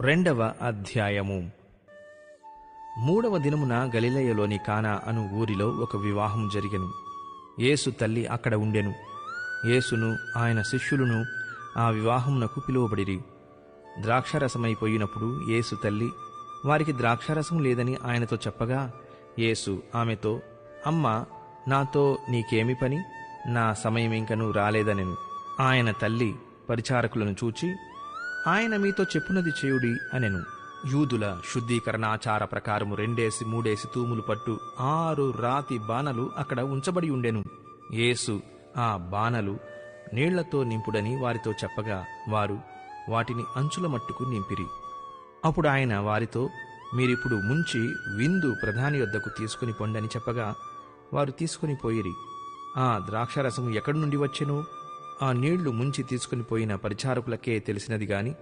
రెండవ అధ్యాయము. మూడవ దినమున గలిలయలోని కానా అను ఊరిలో ఒక వివాహం జరిగెను. యేసు తల్లి అక్కడ ఉండెను. యేసును ఆయన శిష్యులను ఆ వివాహమునకు పిలువబడిరి. ద్రాక్షరసమైపోయినప్పుడు యేసు తల్లి వారికి ద్రాక్షరసం లేదని ఆయనతో చెప్పగా యేసు ఆమెతో అమ్మా నాతో నీకేమి పని? నా సమయం ఇంకనూ రాలేదనెను. ఆయన తల్లి పరిచారకులను చూచి ఆయన మీతో చెప్పునది చేయుడి అనెను. యూదుల శుద్ధీకరణాచార ప్రకారము రెండేసి మూడేసి తూములు పట్టు ఆరు రాతి బాణలు అక్కడ ఉంచబడి ఉండెను. యేసు ఆ బాణలు నీళ్ళతో నింపుడని వారితో చెప్పగా వారు వాటిని అంచుల మట్టుకు నింపిరి. అప్పుడు ఆయన వారితో మీరిప్పుడు ముంచి విందు ప్రధాని వద్దకు తీసుకుని పొండని చెప్పగా వారు తీసుకుని పోయిరి. ఆ ద్రాక్షరసము ఎక్కడి నుండి వచ్చెను? ఆ నీళ్ళు ముంచి తీసుకుని పోయిన పరిచారకులకే తెలిసినది గాని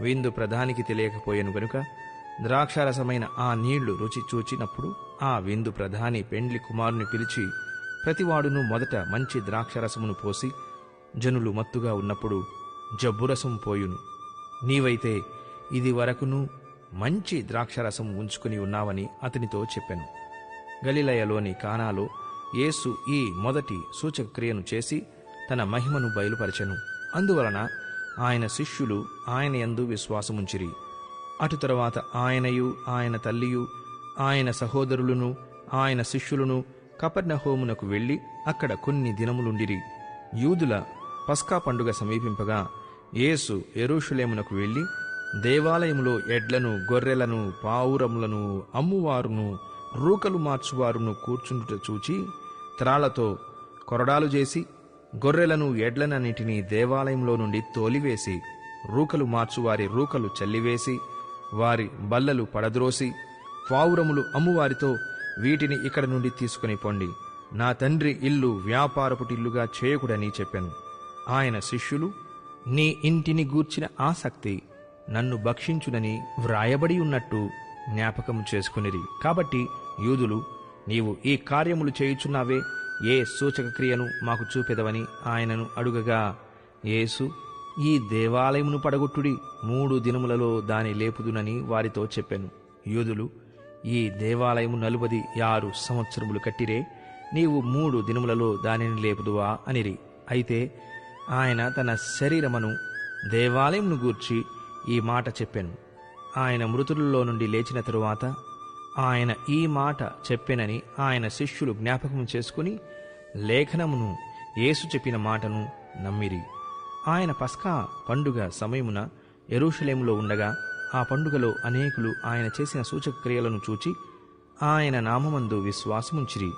విందు ప్రధానికి తెలియకపోయాను గనుక ద్రాక్షారసమైన ఆ నీళ్ళు రుచి చూచినప్పుడు ఆ విందు ప్రధాని పెండ్లి కుమారుని పిలిచి ప్రతివాడును మొదట మంచి ద్రాక్షరసమును పోసి జనులు మత్తుగా ఉన్నప్పుడు జబ్బురసం పోయును. నీవైతే ఇది వరకును మంచి ద్రాక్షరసం ఉంచుకుని ఉన్నావని అతనితో చెప్పాను. గలిలయలోని కానాలో యేసు ఈ మొదటి సూచక క్రియను చేసి తన మహిమను బయలుపరచెను. అందువలన ఆయన శిష్యులు ఆయన యందు విశ్వాసముంచిరి. అటు తరువాత ఆయనయు ఆయన తల్లియు ఆయన సహోదరులను ఆయన శిష్యులను కపర్ణహోమునకు వెళ్ళి అక్కడ కొన్ని దినములుండిరి. యూదుల పస్కా పండుగ సమీపింపగా యేసు ఎరుషులేమునకు వెళ్ళి దేవాలయములో ఎడ్లను గొర్రెలను పావురములను అమ్మువారును రూకలు మార్చువారును కూర్చుండుట చూచి త్రాళ్ళతో కొరడాలు చేసి గొర్రెలను ఎడ్లనన్నిటినీ దేవాలయంలో నుండి తోలివేసి రూకలు మార్చువారి రూకలు చల్లివేసి వారి బల్లలు పడద్రోసి పావురములు అమ్మువారితో వీటిని ఇక్కడ నుండి తీసుకుని పొండి. నా తండ్రి ఇల్లు వ్యాపారపుటిల్లుగా చేయకుడని చెప్పాను. ఆయన శిష్యులు నీ ఇంటిని గూర్చిన ఆసక్తి నన్ను భక్షించునని వ్రాయబడి ఉన్నట్టు జ్ఞాపకం చేసుకునిరి. కాబట్టి యూదులు నీవు ఈ కార్యములు చేయుచున్నావే ఏ సూచక క్రియను మాకు చూపెదవని ఆయనను అడుగగా యేసు ఈ దేవాలయమును పడగొట్టుడి. మూడు దినములలో దాని లేపుదునని వారితో చెప్పాను. యూదులు ఈ దేవాలయము నలుబది ఆరు సంవత్సరములు కట్టిరే. నీవు మూడు దినములలో దానిని లేపుదువా అనిరి. అయితే ఆయన తన శరీరమును దేవాలయంను గూర్చి ఈ మాట చెప్పెను. ఆయన మృతులలో నుండి లేచిన తరువాత ఆయన ఈ మాట చెప్పెనని ఆయన శిష్యులు జ్ఞాపకం చేసుకుని లేఖనమును యేసు చెప్పిన మాటను నమ్మిరి. ఆయన పస్కా పండుగ సమయమున ఎరుషలేములో ఉండగా ఆ పండుగలో అనేకులు ఆయన చేసిన సూచక క్రియలను చూచి ఆయన నామమందు విశ్వాసముంచిరి.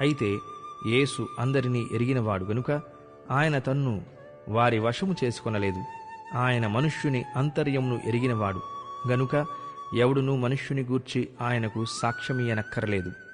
అయితే యేసు అందరినీ ఎరిగినవాడు గనుక ఆయన తన్ను వారి వశము చేసుకొనలేదు. ఆయన మనుష్యుని అంతర్యమును ఎరిగినవాడు గనుక ఎవడునూ మనుష్యుని గూర్చి ఆయనకు సాక్ష్యమియనక్కరలేదు